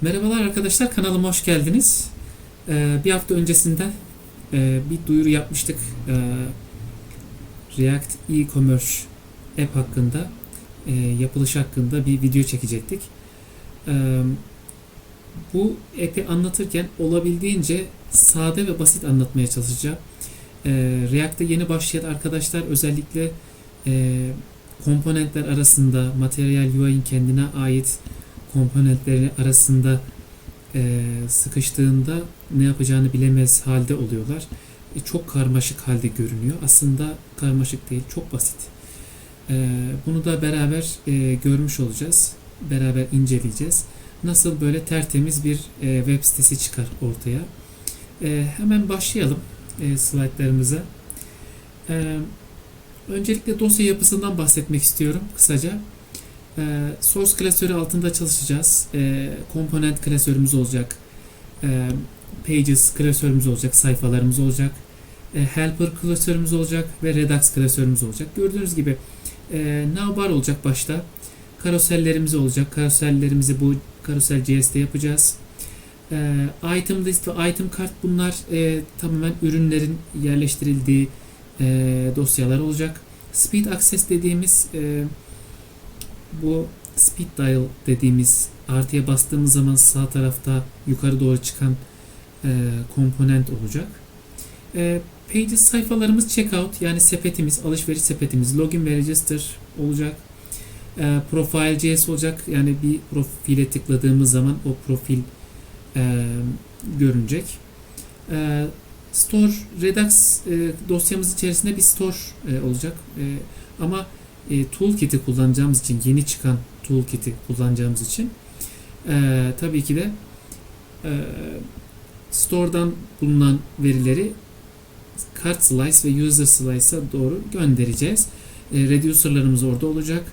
Merhabalar arkadaşlar kanalıma hoş geldiniz. Ee, bir hafta öncesinden e, bir duyuru yapmıştık. Ee, React e-commerce app hakkında e, yapılış hakkında bir video çekecektik. Ee, bu app'i anlatırken olabildiğince sade ve basit anlatmaya çalışacağım. Ee, React'ta yeni başlayan arkadaşlar özellikle e, komponentler arasında Material UI'nin kendine ait komponentleri arasında e, sıkıştığında ne yapacağını bilemez halde oluyorlar. E, çok karmaşık halde görünüyor. Aslında karmaşık değil, çok basit. E, bunu da beraber e, görmüş olacağız. Beraber inceleyeceğiz. Nasıl böyle tertemiz bir e, web sitesi çıkar ortaya. E, hemen başlayalım e, slaytlarımıza. E, öncelikle dosya yapısından bahsetmek istiyorum kısaca. Ee, source klasörü altında çalışacağız. Ee, komponent klasörümüz olacak. Ee, pages klasörümüz olacak. Sayfalarımız olacak. Ee, helper klasörümüz olacak ve Redux klasörümüz olacak. Gördüğünüz gibi e, navbar olacak başta. Karosellerimiz olacak. Karosellerimizi bu karosel JS'de yapacağız. Ee, item list ve item kart bunlar e, tamamen ürünlerin yerleştirildiği e, dosyalar olacak. Speed access dediğimiz e, bu speed dial dediğimiz artıya bastığımız zaman sağ tarafta yukarı doğru çıkan e, komponent olacak. E, pages sayfalarımız checkout yani sepetimiz, alışveriş sepetimiz, login ve register olacak. E, profile JS olacak. Yani bir profile tıkladığımız zaman o profil e, görünecek. E, store Redux e, dosyamız içerisinde bir store e, olacak. E, ama e, toolkit'i kullanacağımız için yeni çıkan toolkit'i kullanacağımız için e, tabii ki de e, store'dan bulunan verileri cart slice ve user slice'a doğru göndereceğiz. E, reducer'larımız orada olacak.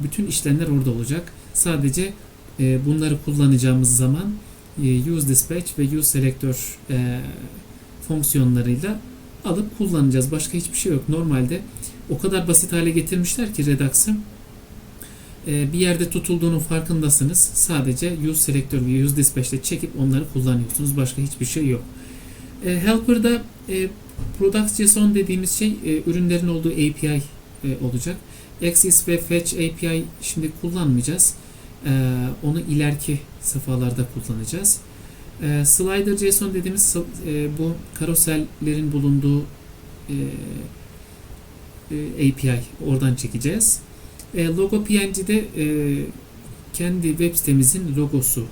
Bütün işlemler orada olacak. Sadece e, bunları kullanacağımız zaman use dispatch ve use selector e, fonksiyonlarıyla alıp kullanacağız. Başka hiçbir şey yok. Normalde o kadar basit hale getirmişler ki Redux'ı. Ee, bir yerde tutulduğunun farkındasınız. Sadece use selektör ve use dispatch'te çekip onları kullanıyorsunuz. Başka hiçbir şey yok. E, Helper'da e, Products.json dediğimiz şey e, ürünlerin olduğu API e, olacak. Axis ve Fetch API şimdi kullanmayacağız. E, onu ileriki safhalarda kullanacağız. E, Slider.json dediğimiz bu karosellerin bulunduğu e, e, API oradan çekeceğiz. E, logo PNG'de e, kendi web sitemizin logosu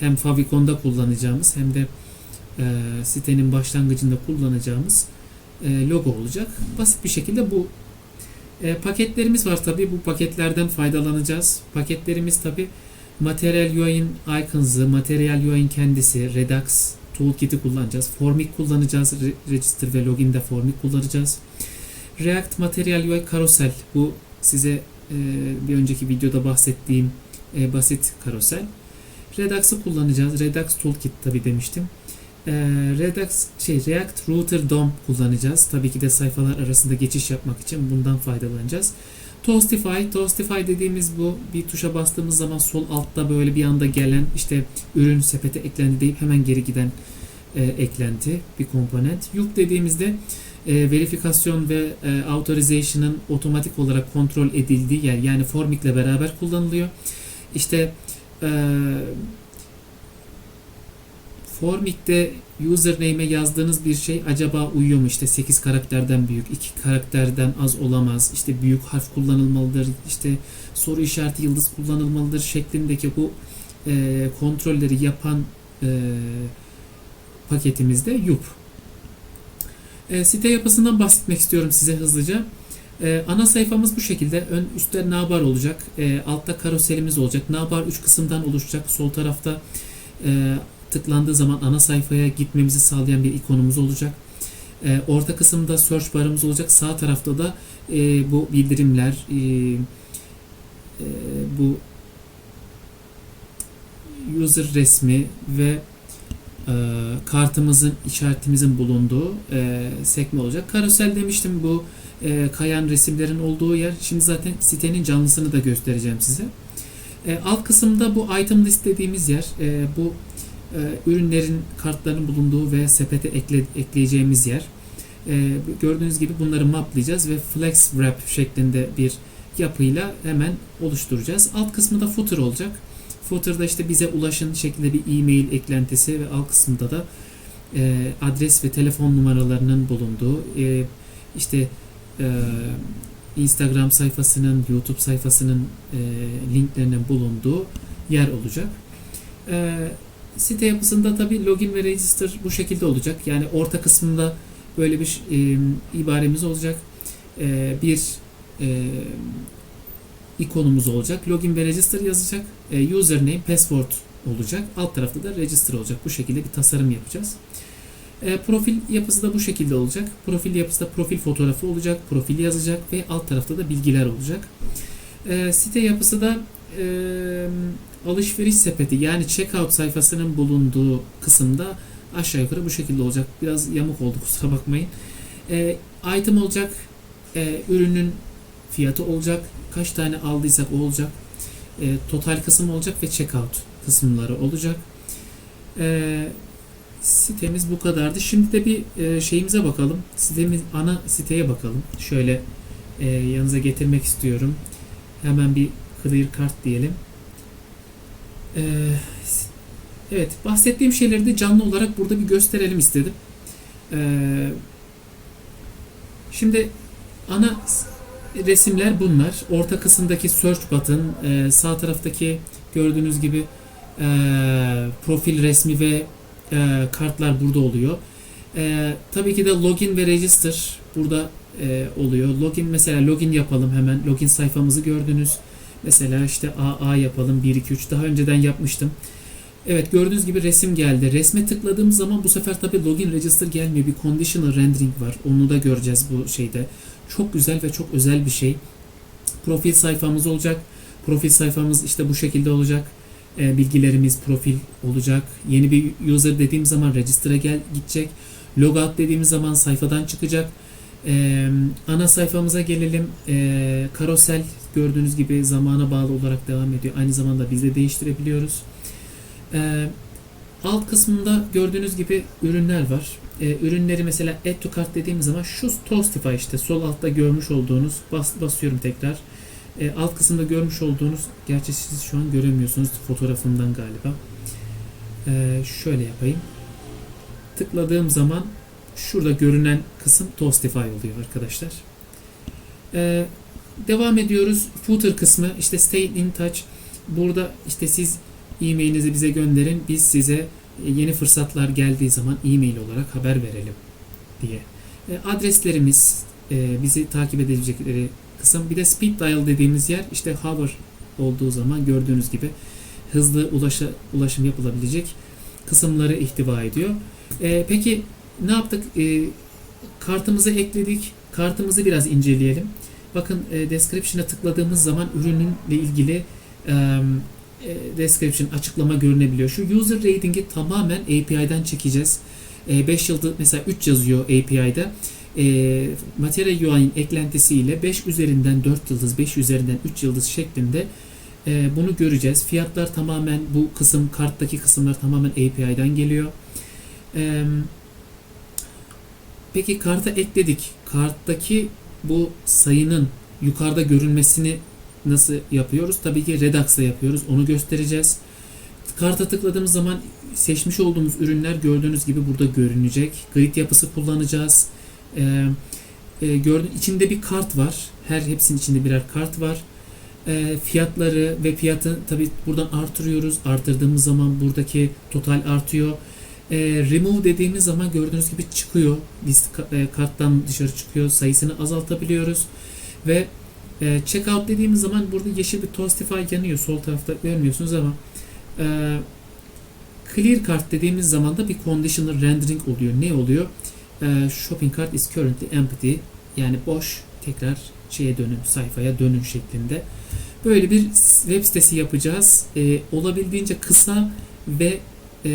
hem Favicon'da kullanacağımız hem de e, sitenin başlangıcında kullanacağımız logo olacak. Basit bir şekilde bu e, paketlerimiz var tabi bu paketlerden faydalanacağız. Paketlerimiz tabi Material UI'nin icons'ı, Material UI'nin kendisi, Redux Toolkit'i kullanacağız. Formic kullanacağız. Register ve Login'de Formic kullanacağız. React Material UI Carousel bu size e, bir önceki videoda bahsettiğim e, basit karosel. Redux'ı kullanacağız. Redux Toolkit tabi demiştim. E, Redux şey React Router DOM kullanacağız. Tabii ki de sayfalar arasında geçiş yapmak için bundan faydalanacağız. Toastify, Toastify dediğimiz bu bir tuşa bastığımız zaman sol altta böyle bir anda gelen işte ürün sepete eklendi deyip hemen geri giden e, eklenti bir komponent. Yup dediğimizde e, verifikasyon ve e, authorization'ın otomatik olarak kontrol edildiği yer yani Formic ile beraber kullanılıyor. İşte e, Formic'te username'e yazdığınız bir şey acaba uyuyor mu? İşte 8 karakterden büyük, 2 karakterden az olamaz. İşte büyük harf kullanılmalıdır. İşte soru işareti yıldız kullanılmalıdır şeklindeki bu e, kontrolleri yapan e, paketimizde yup. E, site yapısından bahsetmek istiyorum size hızlıca. E, ana sayfamız bu şekilde. Ön üstte navbar olacak. E, altta karoselimiz olacak. Navbar 3 kısımdan oluşacak. Sol tarafta e, tıklandığı zaman ana sayfaya gitmemizi sağlayan bir ikonumuz olacak. E, orta kısımda search barımız olacak. Sağ tarafta da e, bu bildirimler, e, e, bu user resmi ve e, kartımızın işaretimizin bulunduğu e, sekme olacak. Karosel demiştim bu e, kayan resimlerin olduğu yer. Şimdi zaten sitenin canlısını da göstereceğim size. E, alt kısımda bu item list dediğimiz yer. E, bu e, ürünlerin kartlarının bulunduğu ve sepete ekle, ekleyeceğimiz yer. E, gördüğünüz gibi bunları maplayacağız ve flex wrap şeklinde bir yapıyla hemen oluşturacağız. Alt kısmı da footer olacak. Footer'da işte bize ulaşın şeklinde bir e-mail eklentisi ve alt kısmında da e, adres ve telefon numaralarının bulunduğu e, işte e, Instagram sayfasının, YouTube sayfasının e, linklerinin bulunduğu yer olacak. E, site yapısında tabi login ve register bu şekilde olacak. Yani orta kısmında böyle bir e, ibaremiz olacak. E, bir e, ikonumuz olacak. Login ve register yazacak. E, username, password olacak. Alt tarafta da register olacak. Bu şekilde bir tasarım yapacağız. E, profil yapısı da bu şekilde olacak. Profil yapısı da profil fotoğrafı olacak. Profil yazacak ve alt tarafta da bilgiler olacak. E, site yapısı da e, alışveriş sepeti yani checkout sayfasının bulunduğu kısımda aşağı yukarı bu şekilde olacak. Biraz yamuk oldu kusura bakmayın. E, item olacak. E, ürünün fiyatı olacak. Kaç tane aldıysak o olacak. E, total kısım olacak ve checkout kısımları olacak. E, sitemiz bu kadardı. Şimdi de bir e, şeyimize bakalım. Sitemiz ana siteye bakalım. Şöyle e, yanınıza getirmek istiyorum. Hemen bir clear kart diyelim. E, evet, bahsettiğim şeyleri de canlı olarak burada bir gösterelim istedim. E, şimdi ana resimler bunlar. Orta kısımdaki search button, e, sağ taraftaki gördüğünüz gibi e, profil resmi ve e, kartlar burada oluyor. Tabii ki de login ve register burada oluyor. Login mesela login yapalım hemen. Login sayfamızı gördünüz. Mesela işte AA yapalım 1 2 3 daha önceden yapmıştım. Evet gördüğünüz gibi resim geldi. Resme tıkladığım zaman bu sefer tabii login register gelmiyor. Bir conditional rendering var. Onu da göreceğiz bu şeyde. Çok güzel ve çok özel bir şey. Profil sayfamız olacak. Profil sayfamız işte bu şekilde olacak. E, bilgilerimiz profil olacak. Yeni bir user dediğim zaman register'a gel gidecek. Logout dediğimiz zaman sayfadan çıkacak. E, ana sayfamıza gelelim. E, karosel gördüğünüz gibi zamana bağlı olarak devam ediyor. Aynı zamanda biz de değiştirebiliyoruz. E, alt kısmında gördüğünüz gibi ürünler var. E, ürünleri mesela add to cart dediğim zaman şu Toastify işte sol altta görmüş olduğunuz bas, basıyorum tekrar. E, alt kısımda görmüş olduğunuz gerçi siz şu an göremiyorsunuz fotoğrafımdan galiba. E, şöyle yapayım. Tıkladığım zaman şurada görünen kısım Toastify oluyor arkadaşlar. E, devam ediyoruz. Footer kısmı işte stay in touch. Burada işte siz e-mailinizi bize gönderin. Biz size yeni fırsatlar geldiği zaman e-mail olarak haber verelim diye. E, adreslerimiz, e, bizi takip edebilecekleri kısım. Bir de speed dial dediğimiz yer işte hover olduğu zaman gördüğünüz gibi hızlı ulaşa, ulaşım yapılabilecek kısımları ihtiva ediyor. E, peki ne yaptık? E, kartımızı ekledik. Kartımızı biraz inceleyelim. Bakın e, description'a tıkladığımız zaman ürününle ilgili e, description açıklama görünebiliyor. Şu user rating'i tamamen API'den çekeceğiz. 5 yıldız mesela 3 yazıyor API'de. E, Material UI'nin eklentisiyle 5 üzerinden 4 yıldız, 5 üzerinden 3 yıldız şeklinde e, bunu göreceğiz. Fiyatlar tamamen bu kısım, karttaki kısımlar tamamen API'den geliyor. E, peki karta ekledik. Karttaki bu sayının yukarıda görünmesini nasıl yapıyoruz? Tabii ki Redux'la yapıyoruz. Onu göstereceğiz. Karta tıkladığımız zaman seçmiş olduğumuz ürünler gördüğünüz gibi burada görünecek. Grid yapısı kullanacağız. Ee, e, gördüğün içinde bir kart var. Her hepsinin içinde birer kart var. E, fiyatları ve fiyatı tabii buradan artırıyoruz. Artırdığımız zaman buradaki total artıyor. E, remove dediğimiz zaman gördüğünüz gibi çıkıyor. Biz e, karttan dışarı çıkıyor. Sayısını azaltabiliyoruz. Ve e, checkout dediğimiz zaman burada yeşil bir Toastify yanıyor. Sol tarafta görmüyorsunuz ama e, clear cart dediğimiz zaman da bir conditional rendering oluyor. Ne oluyor? E, shopping cart is currently empty. Yani boş. Tekrar şeye dönün, sayfaya dönün şeklinde. Böyle bir web sitesi yapacağız. E, olabildiğince kısa ve e,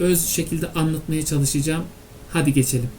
öz şekilde anlatmaya çalışacağım. Hadi geçelim.